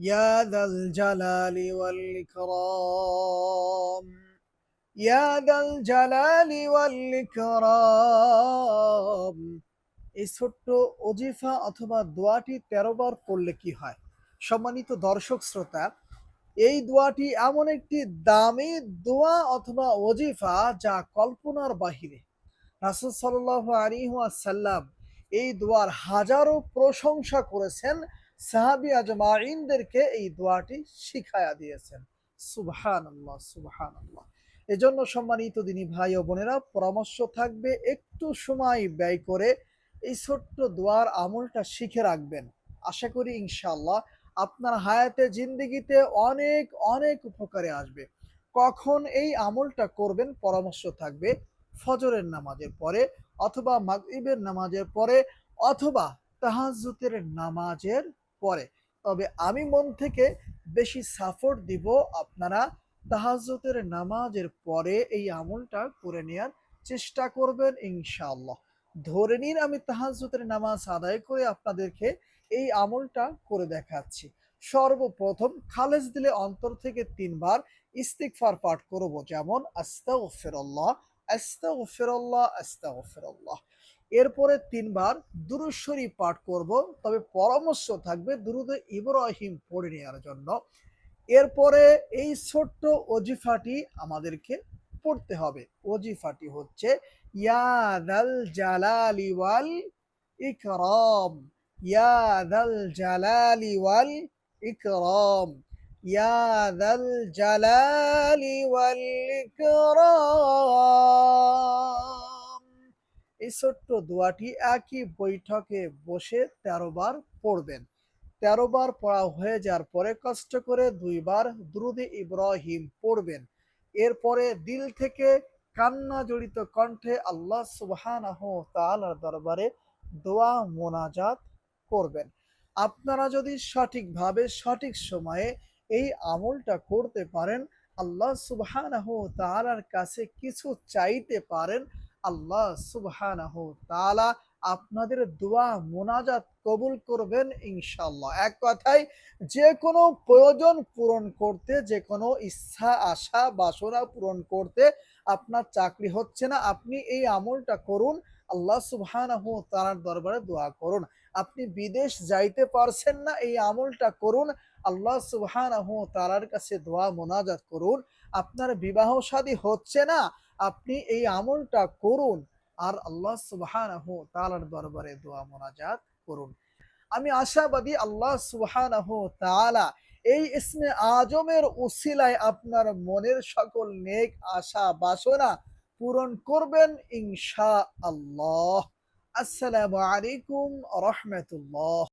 يا ذا الجلال والإكرام يا ذا الجلال والإكرام এই ছোট্ট অজিফা অথবা দোয়াটি তেরো বার পড়লে কি হয় সম্মানিত দর্শক শ্রোতা এই দোয়াটি এমন একটি দামি দোয়া অথবা অজিফা যা কল্পনার বাহিরে রাসুল সাল্লাহ আলিহাসাল্লাম এই দোয়ার হাজারো প্রশংসা করেছেন সাহাবি আজমাইনদেরকে এই দোয়াটি শিখায়া দিয়েছেন। সুবহান আল্লাহ সুবহান আল্লাহ এজন্য সম্মানিত দিনী ভাই ও বোনেরা, পরামর্শ থাকবে, একটু সময় ব্যয় করে এই ছোট্ট দোয়ার আমলটা শিখে রাখবেন। আশা করি ইনশাল্লাহ আপনার হায়াতে, জিন্দিগিতে অনেক অনেক উপকারে আসবে। কখন এই আমলটা করবেন, পরামর্শ থাকবে ফজরের নামাজের পরে অথবা মাগরিবের নামাজের পরে অথবা তাহাজুতের নামাজের পরে। তবে আমি মন থেকে বেশি সাপোর্ট দিব আপনারা তাহাজ্জুতের নামাজের পরে এই আমলটা করে নেওয়ার চেষ্টা করবেন ইনশাআল্লাহ। ধরে নিন আমি তাহাজ্জুতের নামাজ আদায় করে আপনাদেরকে এই আমলটা করে দেখাচ্ছি। সর্বপ্রথম খালেজ দিলে অন্তর থেকে তিনবার ইস্তিগফার পাঠ করব, যেমন আস্তাগফিরুল্লাহ আস্তাগফিরুল্লাহ আস্তাগফিরুল্লাহ। এরপরে তিনবার দুরূদ শরীফ পাঠ করব, তবে পরামর্শ থাকবে দুরুদে ইব্রাহিম পড়ে নেওয়ার জন্য। এরপরে এই ছোট্ট অজিফাটি আমাদেরকে পড়তে হবে। অজিফাটি হচ্ছে ইয়াদাল জালালি ওয়াল ইকরাম। ইয়াদাল জালালি ওয়াল ইকরাম। ইয়াদাল জালালি ওয়াল ইকরাম এই ছোট্ট দোয়াটি একই বৈঠকে বসে তেরো বার পড়বেন। তেরো বার পড়া হয়ে যাওয়ার পরে কষ্ট করে দুইবার দ্রুদে ইব্রাহিম পড়বেন। এরপরে দিল থেকে কান্না জড়িত কণ্ঠে আল্লাহ সুবহানাহ তাআলার দরবারে দোয়া মোনাজাত করবেন। আপনারা যদি সঠিকভাবে সঠিক সময়ে এই আমলটা করতে পারেন, আল্লাহ সুবহানাহ তাআলার কাছে কিছু চাইতে পারেন, আল্লাহ সুবহানাহ তালা আপনাদের দোয়া মোনাজাত কবুল করবেন ইনশাল্লাহ এক কথায়, যে কোনো প্রয়োজন পূরণ করতে, যে কোনো ইচ্ছা, আশা, বাসনা পূরণ করতে আপনার চাকরি হচ্ছে না, আপনি এই আমলটা করুন, আল্লাহ সুবহানাহু তাআলার দরবারে দোয়া করুন। আপনি বিদেশ যাইতে পারছেন না, এই আমলটা করুন আল্লাহ সুবহানাহু তাআলার কাছে দোয়া, মোনাজাত করুন। আপনার বিবাহ শাদী হচ্ছে না, আপনি এই আমলটা করুন। আর আল্লাহ সুবহানাহু তাআলার দরবারে দোয়া, মোনাজাত করুন। আমি আশাবাদী আল্লাহ সুবহানাহু এই ইসমে আজমের উসিলায় আপনার মনের সকল নেক আশা, বাসনা পূরণ করবেন ইনশা আল্লাহ আসসালামু আলাইকুম রহমতুল্লাহ।